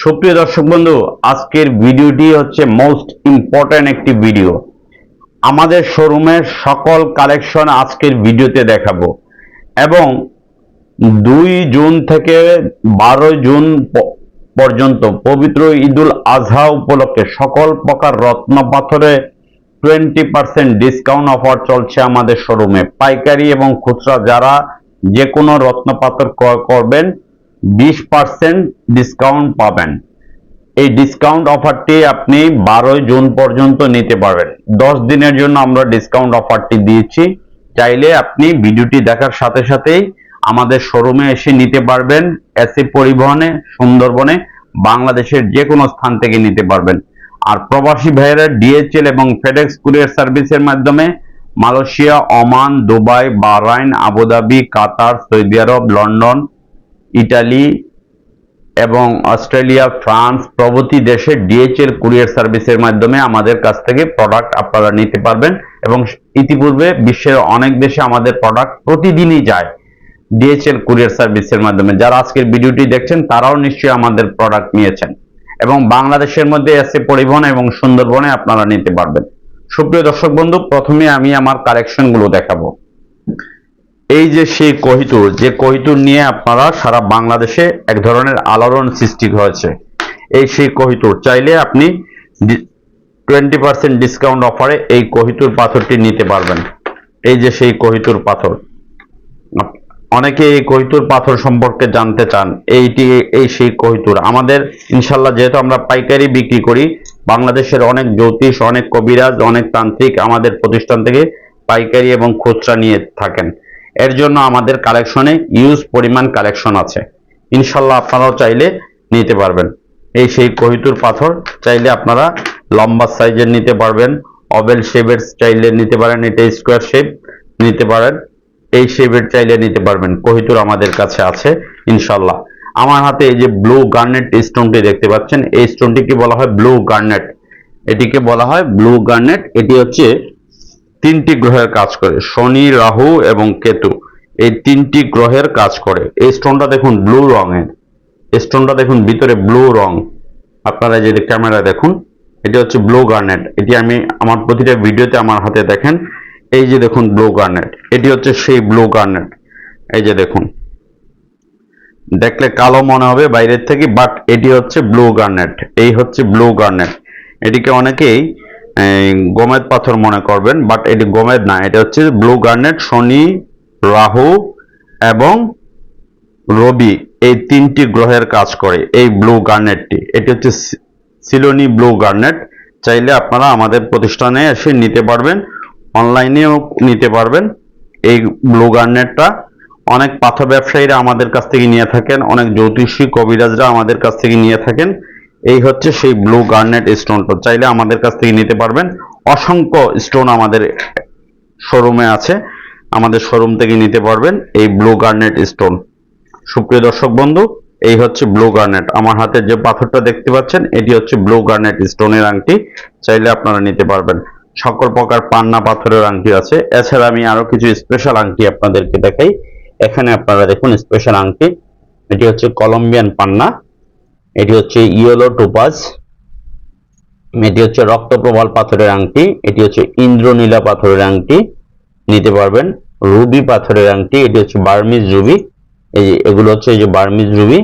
সুপ্রিয় দর্শক বন্ধু, আজকের ভিডিওটি হচ্ছে মোস্ট ইম্পর্ট্যান্ট একটি ভিডিও আমাদের শোরুমের সকল কালেকশন আজকের ভিডিওতে দেখাবো। এবং দুই জুন থেকে বারো জুন পর্যন্ত পবিত্র ঈদুল আজহা উপলক্ষে সকল প্রকার রত্ন পাথরে টোয়েন্টি পার্সেন্ট ডিসকাউন্ট অফার চলছে আমাদের শোরুমে। পাইকারি এবং খুচরা যারা যে কোনো রত্ন পাথর ক্রয় করবেন বিশ পার্সেন্ট ডিসকাউন্ট পাবেন। এই ডিসকাউন্ট অফারটি আপনি বারোই জুন পর্যন্ত নিতে পারবেন। দশ দিনের জন্য আমরা ডিসকাউন্ট অফারটি দিয়েছি। চাইলে আপনি ভিডিওটি দেখার সাথে সাথেই আমাদের শোরুমে এসে নিতে পারবেন। এসি পরিবহনে, সুন্দরবনে, বাংলাদেশের যে কোনো স্থান থেকে নিতে পারবেন। আর প্রবাসী ভাইয়েরা ডিএচএল এবং ফেডেক্স কুরিয়ার সার্ভিসের মাধ্যমে Malaysia, Oman, Dubai, Bahrain, Abu Dhabi, Qatar, Saudi Arab, London Italy এবং অস্ট্রেলিয়া, ফ্রান্স প্রভৃতি দেশে ডিএচএল কুরিয়ার সার্ভিসের মাধ্যমে আমাদের কাছ থেকে প্রোডাক্ট আপনারা নিতে পারবেন এবং ইতিপূর্বে বিশ্বের অনেক দেশে আমাদের প্রোডাক্ট প্রতিদিনই যায় ডিএচএল কুরিয়ার সার্ভিসের মাধ্যমে। যারা আজকের ভিডিওটি দেখছেন, তারাও নিশ্চয়ই আমাদের প্রোডাক্ট নিয়েছেন এবং বাংলাদেশের মধ্যে এসে পরিবহন এবং সুন্দরবনে আপনারা নিতে পারবেন। সুপ্রিয় দর্শক বন্ধু, প্রথমে আমি আমার কালেকশনগুলো দেখাবো। এই যে সেই কহিতুর যে কহিতুর নিয়ে আপনারা সারা বাংলাদেশে এক ধরনের আলোড়ন সৃষ্টি হয়েছে। এই সেই কহিতুর চাইলে আপনি টোয়েন্টি পার্সেন্ট ডিসকাউন্ট অফারে এই কহিতুর পাথরটি নিতে পারবেন। এই যে সেই কহিতুর পাথর। অনেকে এই কহিতুর পাথর সম্পর্কে জানতে চান। এইটি, এই সেই কহিতুর আমাদের ইনশাল্লাহ যেহেতু আমরা পাইকারি বিক্রি করি, বাংলাদেশের অনেক জ্যোতিষ, অনেক কবিরাজ, অনেক তান্ত্রিক আমাদের প্রতিষ্ঠান থেকে পাইকারি এবং খুচরা নিয়ে থাকেন। এর জন্য আমাদের কালেকশনে ইউজ পরিমাণ কালেকশন আছে। ইনশাল্লাহ আপনারাও চাইলে নিতে পারবেন। এই সেই কহিতুর পাথর চাইলে আপনারা লম্বা সাইজের নিতে পারবেন অবেল শেপের চাইলে নিতে পারেন, এটা স্কোয়ার শেপ নিতে পারেন, এই শেপের চাইলে নিতে পারবেন। কহিতুর আমাদের কাছে আছে, ইনশাল্লাহ। আমার হাতে এই যে ব্লু গার্নেট স্টোনটি দেখতে পাচ্ছেন, এই স্টোনটিকে বলা হয়? ব্লু গার্নেট এটিকে বলা হয় ব্লু গার্নেট এটি হচ্ছে তিনটি গ্রহের কাজ করে, শনি, রাহু এবং কেতু। এই তিনটি গ্রহের কাজ করে। এই স্টোনটা দেখুন ব্লু রঙের। স্টোনটা দেখুন ভিতরে ব্লু রং। আপনারা যদি ক্যামেরা দেখুন, এটি হচ্ছে ব্লু গার্নেট এটি আমি আমার প্রতিটা ভিডিওতে আমার হাতে দেখেন, এই যে দেখুন ব্লু গার্নেট এটি হচ্ছে সেই ব্লু গার্নেট এই যে দেখুন। দেখলে কালো মনে হবে বাইরের থেকে বাট এটি হচ্ছে ব্লু গার্নেট এই হচ্ছে ব্লু গার্নেট এটিকে অনেকেই গোমেদ পাথর মনে করবেন বাট এটি গোমেদ না, এটা হচ্ছে ব্লু গার্নেট, শনি, রাহু এবং রবি এই তিনটি গ্রহের কাজ করে এই ব্লু গার্নেটটি। এটি হচ্ছে সিলোনি ব্লু গার্নেট, চাইলে আপনারা আমাদের প্রতিষ্ঠানে এসে নিতে পারবেন, অনলাইনেও নিতে পারবেন। এই ব্লু গার্নেটটা অনেক পাথর ব্যবসায়ীরা আমাদের কাছ থেকে নিয়ে থাকেন, অনেক জ্যোতিষী কবিরাজরা আমাদের কাছ থেকে নিয়ে থাকেন। এই হচ্ছে সেই ব্লু গার্নেট স্টোনটা চাইলে আমাদের কাছ থেকে নিতে পারবেন। অসংখ্য স্টোন আমাদের শোরুমে আছে। আমাদের শোরুম থেকে নিতে পারবেন এই ব্লু গার্নেট স্টোন সুপ্রিয় দর্শক বন্ধু, এই হচ্ছে ব্লু গার্নেট আমার হাতে যে পাথরটা দেখতে পাচ্ছেন, এটি হচ্ছে ব্লু গার্নেট স্টোনের আংটি। চাইলে আপনারা নিতে পারবেন। সকল প্রকার পান্না পাথরের আংটি আছে। এছাড়া আমি আরও কিছু স্পেশাল আংটি আপনাদেরকে দেখাই। এখানে আপনারা দেখুন স্পেশাল আংটি। এটি হচ্ছে কলম্বিয়ান পান্না। এটি হচ্ছে ইয়েলো টোপাজ। এটি হচ্ছে রক্তপ্রবাল পাথরের আংটি। এটি হচ্ছে ইন্দ্রনীলা পাথরের আংটি। নিতে পারবেন রুবি পাথরের আংটি। এটি হচ্ছে বার্মিজ রুবি। এই যে, এগুলো হচ্ছে এই যে বার্মিজ রুবি।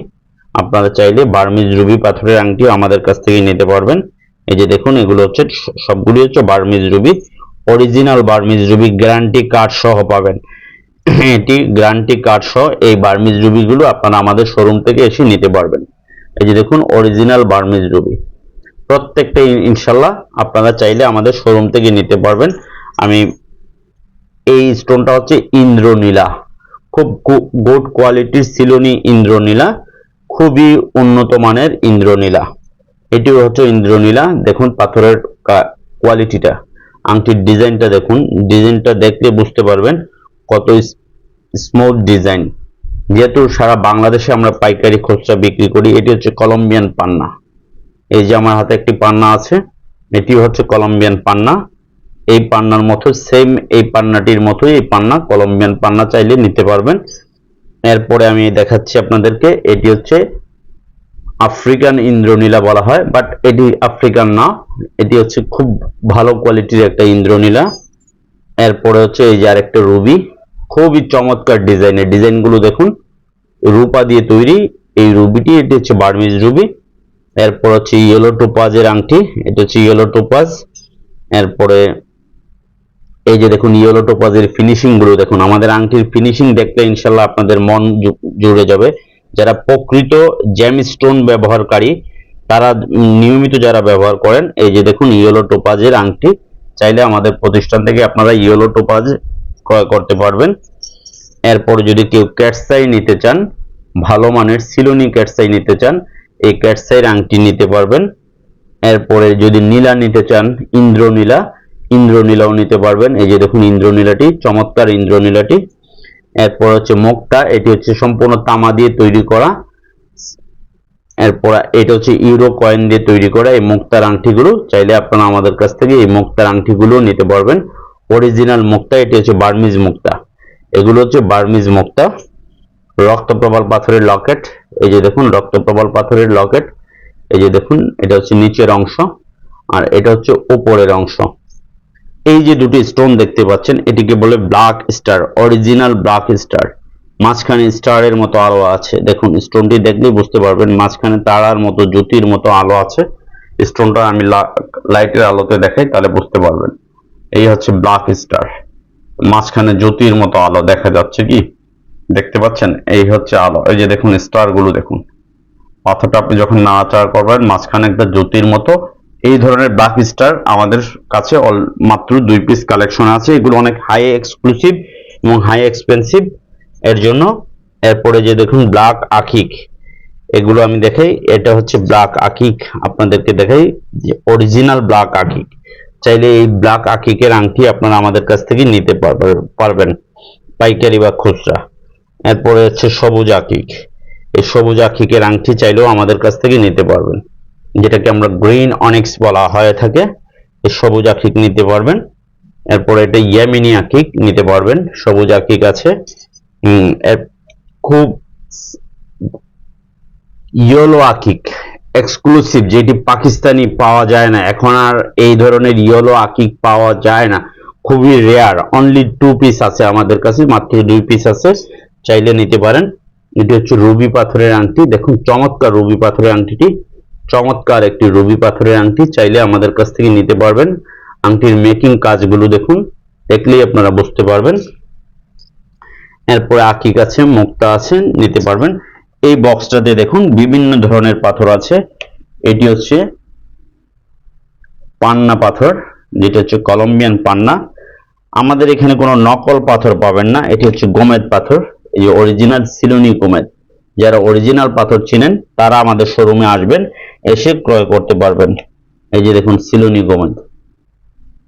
আপনারা চাইলে বার্মিজ রুবি পাথরের আংটি আমাদের কাছ থেকে নিতে পারবেন। এই যে দেখুন, এগুলো হচ্ছে সবগুলি হচ্ছে Burmese ruby. Original Burmese ruby guarantee card সহ পাবেন। এটি গ্যারান্টি কার্ড সহ এই বার্মিজ রুবিগুলো আপনারা আমাদের শোরুম থেকে এসে নিতে পারবেন। এই যে দেখুন অরিজিনাল বার্মিজ রুবি প্রত্যেকটা ইন- ইনশাল্লাহ আপনারা চাইলে আমাদের শোরুম থেকে নিতে পারবেন। আমি এই স্টোনটা হচ্ছে ইন্দ্রনীলা। খুব গুড কোয়ালিটির সিলোনি ইন্দ্রনীলা। খুবই উন্নত মানের ইন্দ্রনীলা। এটিও হচ্ছে ইন্দ্রনীলা। দেখুন, পাথরের কোয়ালিটিটা আংটির ডিজাইনটা দেখুন। ডিজাইনটা দেখলে বুঝতে পারবেন কত স্মুথ ডিজাইন যেহেতু সারা বাংলাদেশে আমরা পাইকারি খুচরা বিক্রি করি, এটি হচ্ছে কলম্বিয়ান পান্না। এই যে আমার হাতে একটি পান্না আছে এটি হচ্ছে কলম্বিয়ান পান্না। এই পান্নার মতো সেম এই পান্নাটির মতোই এই পান্না, কলম্বিয়ান পান্না চাইলে নিতে পারবেন। এরপরে আমি দেখাচ্ছি আপনাদেরকে, এটি হচ্ছে আফ্রিকান ইন্দ্রনীলা বলা হয় বাট এটি আফ্রিকান না, এটি হচ্ছে খুব ভালো কোয়ালিটির একটা ইন্দ্রনীলা। এরপরে হচ্ছে এই যে আরেকটা রুবি। খুবই চমৎকার ডিজাইনের ডিজাইনগুলো দেখুন। রূপা দিয়ে তৈরি, এই রুবিটি, এটি হচ্ছে বার্মিজ রুবি। এরপর হচ্ছে ইয়েলো টোপাজের আংটি, এটা হচ্ছে ইয়েলো টোপাজ এরপরে এই যে দেখুন ইয়েলো টোপাজের ফিনিশিংগুলো দেখুন। আমাদের আংটির ফিনিশিং দেখতে ইনশাল্লাহ আপনাদের মন জুড়ে যাবে। যারা প্রকৃত জ্যাম স্টোন ব্যবহারকারী, তারা নিয়মিত যারা ব্যবহার করেন, এই যে দেখুন ইয়েলো টোপাজের আংটি। চাইলে আমাদের প্রতিষ্ঠান থেকে আপনারা ইয়েলো টোপাজ ক্রয় করতে পারবেন। এরপর যদি কেউ ক্যাটসাই নিতে চান, ভালো মানের সিলোনি ক্যাটসাই নিতে চান, এই ক্যাটসাইয়ের আংটি নিতে পারবেন। এরপরে যদি নীলা নিতে চান, ইন্দ্রনীলা, ইন্দ্রনীলাও নিতে পারবেন। এই যে দেখুন ইন্দ্রনীলাটি, চমৎকার ইন্দ্রনীলাটি। এরপর হচ্ছে মুখটা এটি হচ্ছে সম্পূর্ণ তামা দিয়ে তৈরি করা। এরপর এটা হচ্ছে ইউরো কয়েন দিয়ে তৈরি করা এই মুক্তার আংটিগুলো চাইলে আপনারা আমাদের কাছ থেকে এই মুক্তার আংটিগুলো নিতে পারবেন। অরিজিনাল মুক্তা, এটি হচ্ছে বার্মিজ মুক্তা। এগুলো হচ্ছে বার্মিজ মুক্তা। রক্তপ্রবাল পাথরের লকেট, এই যে দেখুন, রক্তপ্রবাল পাথরের লকেট। এই যে দেখুন, এটা হচ্ছে নিচের অংশ, আর এটা হচ্ছে উপরের অংশ। এই যে দুটি স্টোন দেখতে পাচ্ছেন, এটিকে বলে black star original black star মাঝখানে স্টারের মতো আলো আছে। দেখুন স্টোনটি দেখলেই বুঝতে পারবেন, মাঝখানে তারার মতো, জ্যোতির মতো আলো আছে। স্টোনটা আমি লাইটের আলোতে দেখাই, তাহলে বুঝতে পারবেন। এই হচ্ছে ব্ল্যাক স্টার মাঝখানে জ্যোতির মতো আলো, দেখা যাচ্ছে কি? দেখতে পাচ্ছেন? এই হচ্ছে আলো। এই যে দেখুন স্টারগুলো দেখুন। পাথরটা আপনি যখন নাড়াচাড়া করবেন, মাঝখানে একটা জ্যোতির মতো এই ধরনের ব্ল্যাক স্টার আমাদের কাছে মাত্র দুই পিস কালেকশন আছে। এগুলো অনেক হাই এক্সক্লুসিভ এবং হাই এক্সপেন্সিভ এর জন্য। এরপরে যে দেখুন ব্ল্যাক আখিক। এগুলো আমি দেখাই। এটা হচ্ছে ব্ল্যাক আকিক আপনাদেরকে দেখাই যে অরিজিনাল ব্ল্যাক আকিক চাইলে এই ব্ল্যাক আকিকের আংটি আপনারা আমাদের কাছ থেকে নিতে পারবে- পারবেন, পাইকারি বা খুচরা। এরপরে হচ্ছে সবুজ আকিক এই সবুজ আখিকের আংটি চাইলেও আমাদের কাছ থেকে নিতে পারবেন। যেটাকে আমরা গ্রিন অনিক্স বলা হয়ে থাকে। এই সবুজ আখিক নিতে পারবেন। এরপরে এটা ইয়ামিনি আখিক নিতে পারবেন। সবুজ আখিক আছে। খুব ইয়েলো আকিক এক্সক্লুসিভ যেটি পাকিস্তানি পাওয়া যায় না। এখন আর এই ধরনের ইয়েলো আকিক পাওয়া যায় না। খুবই রেয়ার অনলি টু পিস আছে আমাদের কাছে, মাত্র দুই পিস আছে। চাইলে নিতে পারেন। এটি হচ্ছে রুবি পাথরের আংটি। দেখুন, চমৎকার রুবি পাথরের আংটিটি। চমৎকার একটি রুবি পাথরের আংটি। চাইলে আমাদের কাছ থেকে নিতে পারবেন। আংটির মেকিং কাজগুলো দেখুন, দেখলেই আপনারা বুঝতে পারবেন। এরপরে আকিক আছে, মুক্তা আছে, নিতে পারবেন। এই বক্সটাতে দেখুন, বিভিন্ন ধরনের পাথর আছে। এটি হচ্ছে পান্না পাথর, যেটা হচ্ছে কলম্বিয়ান পান্না। আমাদের এখানে কোনো নকল পাথর পাবেন না, এটি হচ্ছে গোমেদ পাথর, এই যে অরিজিনাল সিলোনি গোমেদ। যারা অরিজিনাল পাথর চিনেন, তারা আমাদের শোরুমে আসবেন, এসে ক্রয় করতে পারবেন। এই যে দেখুন, সিলোনি গোমেদ।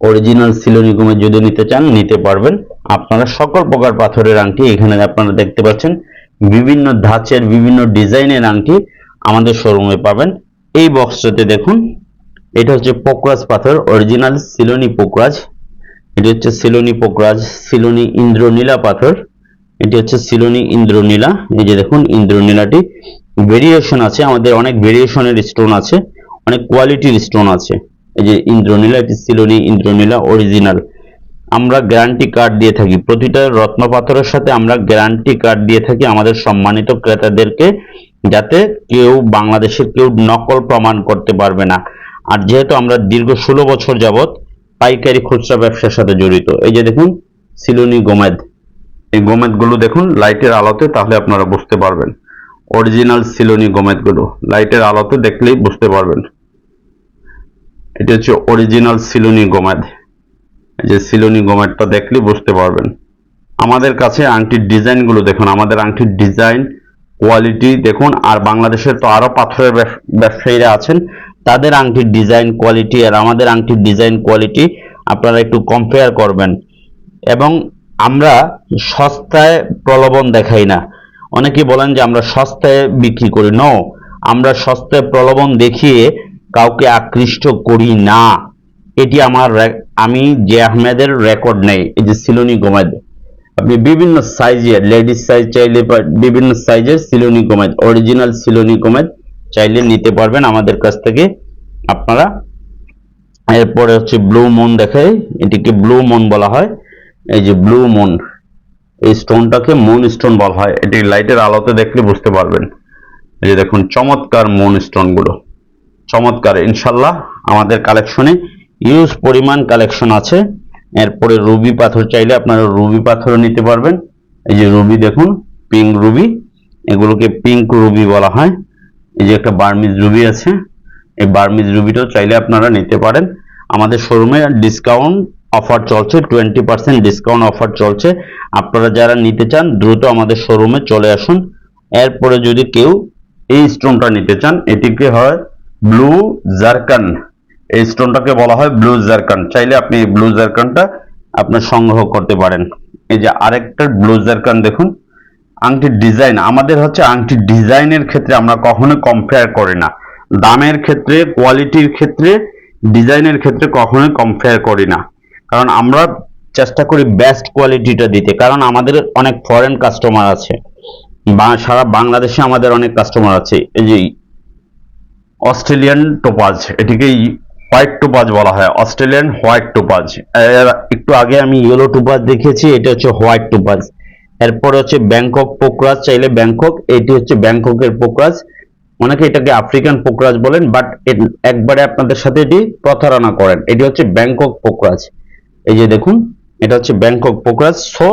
অরিজিনাল সিলোনি গোমেদ যদি নিতে চান, নিতে পারবেন। আপনারা সকল প্রকার পাথরের আংটি এখানে আপনারা দেখতে পাচ্ছেন। বিভিন্ন ধাঁচের, বিভিন্ন ডিজাইনের আংটি আমাদের শোরুমে পাবেন। এই বক্সটাতে দেখুন, এটা হচ্ছে পোকরাজ পাথর অরিজিনাল সিলোনি পোকরাজ। এটি হচ্ছে সিলোনি পোকরাজ, সিলোনি ইন্দ্রনীলা পাথর। এটি হচ্ছে সিলোনি ইন্দ্রনীলা। এই যে দেখুন, ইন্দ্রনীলাটি ভেরিয়েশন আছে, আমাদের অনেক ভেরিয়েশনের স্টোন আছে, অনেক কোয়ালিটির স্টোন আছে। এই যে ইন্দ্রনীলা, এটি সিলোনি ইন্দ্রনীলা অরিজিনাল আমরা গ্যারান্টি কার্ড দিয়ে থাকি। প্রতিটা রত্ন পাথরের সাথে আমরা গ্যারান্টি কার্ড দিয়ে থাকি আমাদের সম্মানিত ক্রেতাদেরকে, যাতে কেউ বাংলাদেশের কেউ নকল প্রমাণ করতে পারবে না। আর যেহেতু আমরা দীর্ঘ ষোলো বছর যাবৎ পাইকারি খুচরা ব্যবসার সাথে জড়িত, এই যে দেখুন, সিলোনি গোমেদ। এই গোমেদগুলো দেখুন, লাইটের আলোতে, তাহলে আপনারা বুঝতে পারবেন। অরিজিনাল সিলোনি গোমেদগুলো লাইটের আলোতে দেখলেই বুঝতে পারবেন। এটা হচ্ছে অরিজিনাল সিলোনি গোমেদ। যে সিলোনি গোমেদটা দেখলে বুঝতে পারবেন। আমাদের কাছে আংটির ডিজাইনগুলো দেখুন, আমাদের আংটির ডিজাইন, কোয়ালিটি দেখুন, আর বাংলাদেশের তো আরও পাথরের ব্যবসায়ীরা আছেন, তাদের আংটির ডিজাইন কোয়ালিটি আর আমাদের আংটির ডিজাইন কোয়ালিটি আপনারা একটু কম্পেয়ার করবেন। এবং আমরা সস্তায় প্রলোভন দেখাই না। অনেকে বলেন যে আমরা সস্তায় বিক্রি করি। ন আমরা সস্তায় প্রলোভন দেখিয়ে কাউকে আকৃষ্ট করি না। এটি আমার আমি যে আহমেদের রেকর্ড নেই, এই যে সিলোনি গোমেদ আপনি বিভিন্ন সাইজের লেডিস সাইজ চাইলে বিভিন্ন সাইজের সিলোনি গোমেদ অরিজিনাল সিলোনি গোমেদ চাইলে নিতে পারবেন আমাদের কাছ থেকে। আপনারা এরপরে হচ্ছে ব্লু মুন দেখাই, এটিকে ব্লু মুন বলা হয়। এই যে ব্লু মুন এই স্টোনটাকে মুন স্টোন বলা হয়। এটি লাইটের আলোতে দেখলে বুঝতে পারবেন। এই যে দেখুন, চমৎকার মুন স্টোনগুলো। চমৎকার, ইনশাল্লাহ আমাদের কালেকশনে ইউজ পরিমাণ কালেকশন আছে। এরপরে রুবি পাথর চাইলে আপনারা রুবি পাথরও নিতে পারবেন। এই যে রুবি দেখুন পিঙ্ক রুবি এগুলোকে পিঙ্ক রুবি বলা হয়। এই যে একটা বার্মিজ রুবি আছে, এই বার্মিজ রুবিটাও চাইলে আপনারা নিতে পারেন। আমাদের শোরুমে ডিসকাউন্ট অফার চলছে টোয়েন্টি পার্সেন্ট ডিসকাউন্ট অফার চলছে। আপনারা যারা নিতে চান, দ্রুত আমাদের শোরুমে চলে আসুন। এরপরে যদি কেউ এই স্টোনটা নিতে চান, এটিকে হয় ব্লু জারকান এই স্টোনটাকে বলা হয় ব্লু জারকান। চাইলে আপনি এই ব্লু জারকানটা আপনার সংগ্রহ করতে পারেন। এই যে আরেকটা ব্লু জারকান দেখুন, আংটির ডিজাইন। আমাদের হচ্ছে আংটির ডিজাইনের ক্ষেত্রে আমরা কখনো কম্পেয়ার করি না। দামের ক্ষেত্রে কোয়ালিটির ক্ষেত্রে, ডিজাইনের ক্ষেত্রে কখনোই কম্পেয়ার করি না। কারণ আমরা চেষ্টা করি বেস্ট কোয়ালিটিটা দিতে। কারণ আমাদের অনেক ফরেন কাস্টমার আছে। বা সারা বাংলাদেশে আমাদের অনেক কাস্টমার আছে। এই যে অস্ট্রেলিয়ান টোপাজ এটিকে হোয়াইট টোপাজ বলা হয়, অস্ট্রেলিয়ান হোয়াইট টোপাজ একটু আগে আমি ইয়েলো টোপাজ দেখেছি এটা হচ্ছে হোয়াইট টোপাজ এরপর হচ্ছে ব্যাংকক পোকরাজ চাইলে ব্যাংকক, এটি হচ্ছে ব্যাংককের পোকরাজ অনেকে এটাকে আফ্রিকান পোকরাজ বলেন, বাট একবারে আপনাদের সাথে এটি প্রতারণা করেন। এটি হচ্ছে ব্যাংকক পোকরাজ এই যে দেখুন, এটা হচ্ছে ব্যাংকক পোকরাজ সো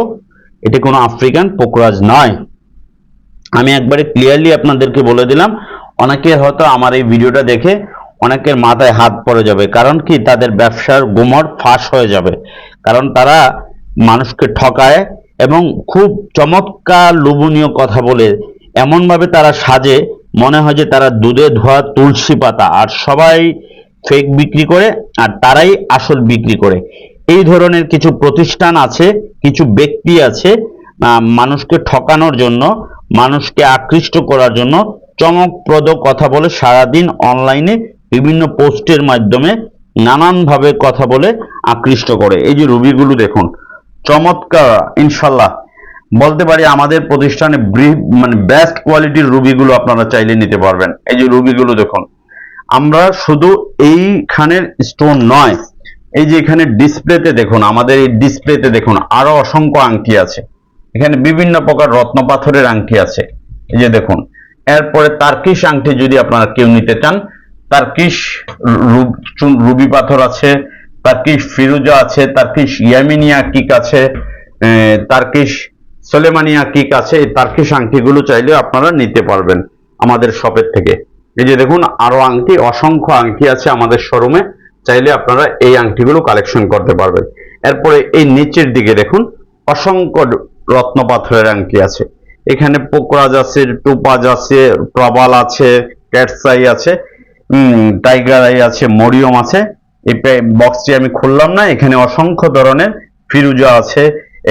এটি কোনো আফ্রিকান পোকরাজ নয়। আমি একবারে ক্লিয়ারলি আপনাদেরকে বলে দিলাম, অনেকে হয়তো আমার এই ভিডিওটা দেখে অনেকের মাথায় হাত পড়ে যাবে। কারণ কি? তাদের ব্যবসার গুমর ফাঁস হয়ে যাবে। কারণ তারা মানুষকে ঠকায় এবং খুব চমৎকার লোভনীয় কথা বলে এমনভাবে তারা সাজে, মনে হয় যে তারা দুধে ধোয়া তুলসী পাতা। আর সবাই ফেক বিক্রি করে আর তারাই আসল বিক্রি করে। এই ধরনের কিছু প্রতিষ্ঠান আছে, কিছু ব্যক্তি আছে মানুষকে ঠকানোর জন্য, মানুষকে আকৃষ্ট করার জন্য চমকপ্রদ কথা বলে সারাদিন অনলাইনে বিভিন্ন পোস্টের মাধ্যমে নানানভাবে কথা বলে আকৃষ্ট করে। এই যে রুবিগুলো দেখুন, চমৎকার, ইনশাল্লাহ। বলতে পারি আমাদের প্রতিষ্ঠানে মানে বেস্ট কোয়ালিটির রুবিগুলো আপনারা চাইলে নিতে পারবেন। এই যে রুবিগুলো দেখুন, আমরা শুধু এইখানের স্টোন নয়, এই যে এখানে ডিসপ্লেতে দেখুন, আমাদের এই ডিসপ্লেতে দেখুন, আরও অসংখ্য আংটি আছে। এখানে বিভিন্ন প্রকার রত্ন পাথরের আংটি আছে। এই যে দেখুন, এরপরে তার্কিশ আংটি যদি আপনারা কেউ নিতে চান তার্কিশ রু- চু- রুবি পাথর আছে তার্কিশ ফিরুজা আছে তার্কিশ ইয়ামিনিয়া কিক আছে আহ, তার্কিশ সোলেমানিয়া কিক আছে এই তার্কিশ আংটিগুলো চাইলে আপনারা নিতে পারবেন আমাদের শপের থেকে। এই যে দেখুন আরও আংটি অসংখ্য আংটি আছে আমাদের শোরুমে চাইলে আপনারা এই আংটিগুলো কালেকশন করতে পারবেন। এরপরে এই নিচের দিকে দেখুন অসংখ্য রত্ন পাথরের আংটি আছে। এখানে পোকরাজ আছে টুপাজ আছে প্রবাল আছে ক্যাটসাই আছে। টাইগার আই আছে, মরিয়ম আছে। এই বক্সটি আমি খুললাম না, এখানে অসংখ্য ধরনের ফিরুজা আছে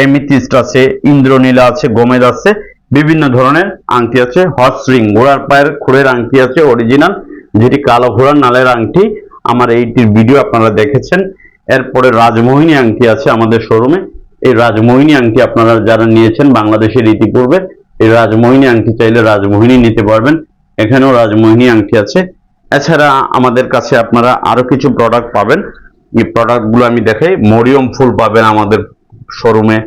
এমিথিস্ট আছে, ইন্দ্রনীলা আছে, গোমেদ আছে, বিভিন্ন ধরনের আংটি আছে হর্স রিং ঘোড়ার পায়ের খুরের আংটি আছে অরিজিনাল যেটি কালো ঘোড়ার নালের আংটি। আমার এইটির ভিডিও আপনারা দেখেছেন। এরপরে রাজমোহিনী আংটি আছে আমাদের শোরুমে এই রাজমোহিনী আংটি আপনারা যারা নিয়েছেন বাংলাদেশের ইতিপূর্বে, এই রাজমোহিনী আংটি চাইলে রাজমোহিনী নিতে পারবেন। এখানেও রাজমোহিনী আংটি আছে। এছাড়া আমাদের কাছে আপনারা আরও কিছু প্রোডাক্ট পাবেন। এই প্রোডাক্টগুলো আমি দেখাই। মরিয়ম ফুল পাবেন আমাদের শোরুমে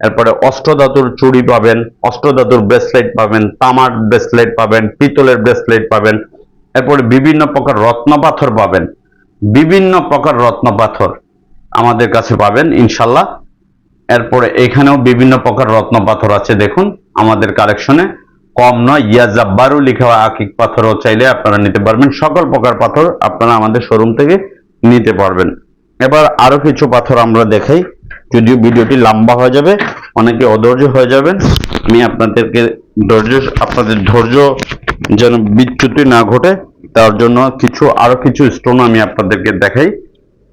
এরপরে অষ্টধাতুর চুড়ি পাবেন, অষ্টধাতুর ব্রেসলেট পাবেন, তামার ব্রেসলেট পাবেন, পিতলের ব্রেসলেট পাবেন। এরপরে বিভিন্ন প্রকার রত্ন পাথর পাবেন। বিভিন্ন প্রকার রত্ন পাথর আমাদের কাছে পাবেন ইনশাল্লাহ এরপরে এখানেও বিভিন্ন প্রকার রত্ন পাথর আছে, দেখুন, আমাদের কালেকশনে কম নয়। ইয়া জাব্বারু লিখা আকিক পাথরও চাইলে আপনারা নিতে পারবেন। সকল প্রকার পাথর আপনারা আমাদের শোরুম থেকে নিতে পারবেন। এবার আরও কিছু পাথর আমরা দেখাই, যদিও ভিডিওটি লম্বা হয়ে যাবে, অনেকে অধৈর্য হয়ে যাবেন। আমি আপনাদেরকে ধৈর্য, আপনাদের ধৈর্য যেন বিচ্যুতি না ঘটে, তার জন্য কিছু, আরও কিছু স্টোন আমি আপনাদেরকে দেখাই।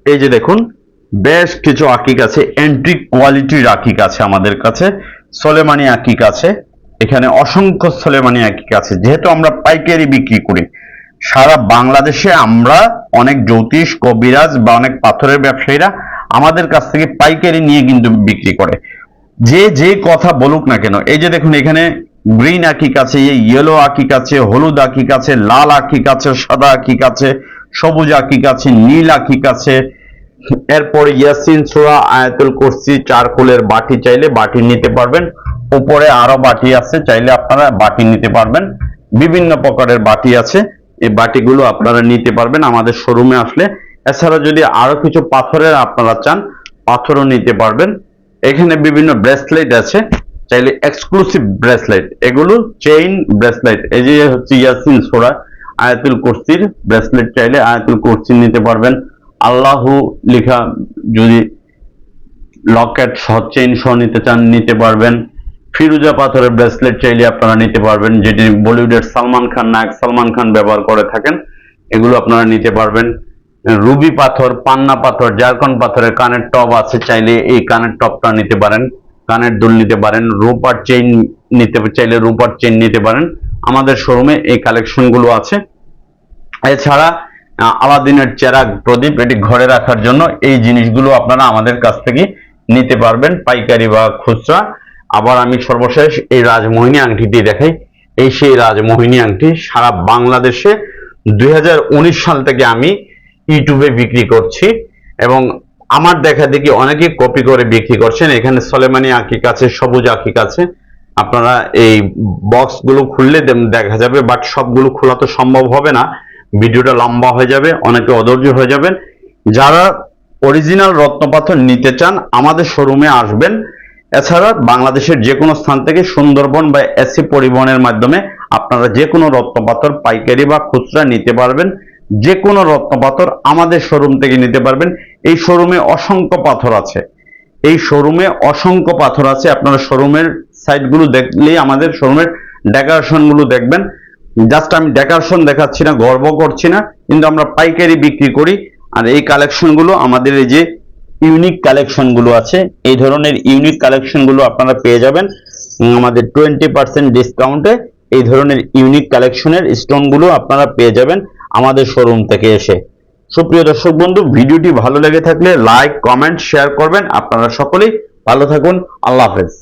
এই যে দেখুন, বেশ কিছু আকিক আছে এন্ট্রি কোয়ালিটির আকিক আছে আমাদের কাছে, সোলেমানি আকিক আছে। এখানে অসংখ্য সোলেমানি আকিক আছে? যেহেতু আমরা পাইকারি বিক্রি করি, সারা বাংলাদেশে আমরা অনেক জ্যোতিষ, কবিরাজ বা অনেক পাথরের ব্যবসায়ীরা আমাদের কাছ থেকে পাইকারি নিয়ে কিন্তু বিক্রি করে। যে যে কথা বলুক না কেন, এই যে দেখুন এখানে গ্রিন আকিক আছে ইয়েলো আকিক আছে, হলুদ আকিক আছে, লাল আকিক আছে, সাদা আকিক আছে, সবুজ আকিক আছে, নীল আকিক আছে। এরপর ইয়াসিন সুরা আয়াতুল কুরসি চারকোলের বাটি চাইলে বাটি নিতে পারবেন। উপরে আরও বাটি আছে, চাইলে আপনারা বাটি নিতে পারবেন। বিভিন্ন প্রকারের বাটি আছে, এই বাটিগুলো আপনারা নিতে পারবেন আমাদের শোরুমে আসলে। এছাড়া যদি আরও কিছু পাথরের আপনারা চান, পাথরও নিতে পারবেন। এখানে বিভিন্ন ব্রেসলেট আছে, চাইলে এক্সক্লুসিভ ব্রেসলেট। এগুলো চেইন ব্রেসলেট, এই যে হচ্ছে ইয়াসিন সোরা আয়াতুল কুরসির ব্রেসলেট চাইলে আয়াতুল কুরসি নিতে পারবেন। আল্লাহু লেখা যদি লকেট সহ চেইন সহ নিতে চান, নিতে পারবেন। ফিরুজা পাথরের ব্রেসলেট চাইলে আপনারা নিতে পারবেন, যেটি বলিউডের সালমান খান, নায়ক সালমান খান ব্যবহার করে থাকেন, এগুলো আপনারা নিতে পারবেন। রুবি পাথর, পান্না পাথর, জারকন পাথরের কানের টপ আছে, চাইলে এই কানের টপটা নিতে পারেন, কানের দুল নিতে পারেন, রূপার চেইন নিতে, চাইলে রূপার চেইন নিতে পারেন। আমাদের শোরুমে এই কালেকশনগুলো আছে। এছাড়া আলাদিনের চেরাগ প্রদীপ, এটি ঘরে রাখার জন্য এই জিনিসগুলো আপনারা আমাদের কাছ থেকে নিতে পারবেন, পাইকারি বা খুচরা। আবার আমি সর্বশেষ এই রাজমোহিনী আংটি দিয়ে দেখাই। এই সেই রাজমোহিনী আংটি সারা বাংলাদেশে দুই হাজার উনিশ সাল থেকে আমি ইউটিউবে বিক্রি করছি এবং আমার দেখা দেখি অনেকেই কপি করে বিক্রি করছেন। এখানে সলেমানি আকিক আছে সবুজ আকিক আছে আপনারা এই বক্সগুলো খুললে দেখা যাবে, বাট সবগুলো খোলা তো সম্ভব হবে না। ভিডিওটা লম্বা হয়ে যাবে, অনেকে অধৈর্য হয়ে যাবেন। যারা অরিজিনাল রত্নপাথর নিতে চান, আমাদের শোরুমে আসবেন। এছাড়া বাংলাদেশের যে কোনো স্থান থেকে সুন্দরবন বা এসি পরিবহনের মাধ্যমে আপনারা যে কোনো রত্নপাথর, পাইকারি বা খুচরা নিতে পারবেন। যে কোনো রত্নপাথর আমাদের শোরুম থেকে নিতে পারবেন। এই শোরুমে অসংখ্য পাথর আছে। এই শোরুমে অসংখ্য পাথর আছে। আপনারা শোরুমের সাইটগুলো দেখলেই আমাদের শোরুমের ডেকোরেশনগুলো দেখবেন। জাস্ট আমি ডেকোরেশন দেখাচ্ছি না, গর্ব করছি না, কিন্তু আমরা পাইকারি বিক্রি করি। আর এই কালেকশনগুলো আমাদের এই যে ইউনিক কালেকশনগুলো আছে। এই ধরনের ইউনিক কালেকশনগুলো আপনারা পেয়ে যাবেন। আমাদের টোয়েন্টি পার্সেন্ট ডিসকাউন্টে এই ধরনের ইউনিক কালেকশনের স্টোনগুলো আপনারা পেয়ে যাবেন আমাদের শোরুম থেকে এসে। সুপ্রিয় দর্শক বন্ধু, ভিডিওটি ভালো লেগে থাকলে লাইক, কমেন্ট, শেয়ার করবেন। আপনারা সকলেই ভালো থাকুন। আল্লাহ হাফেজ।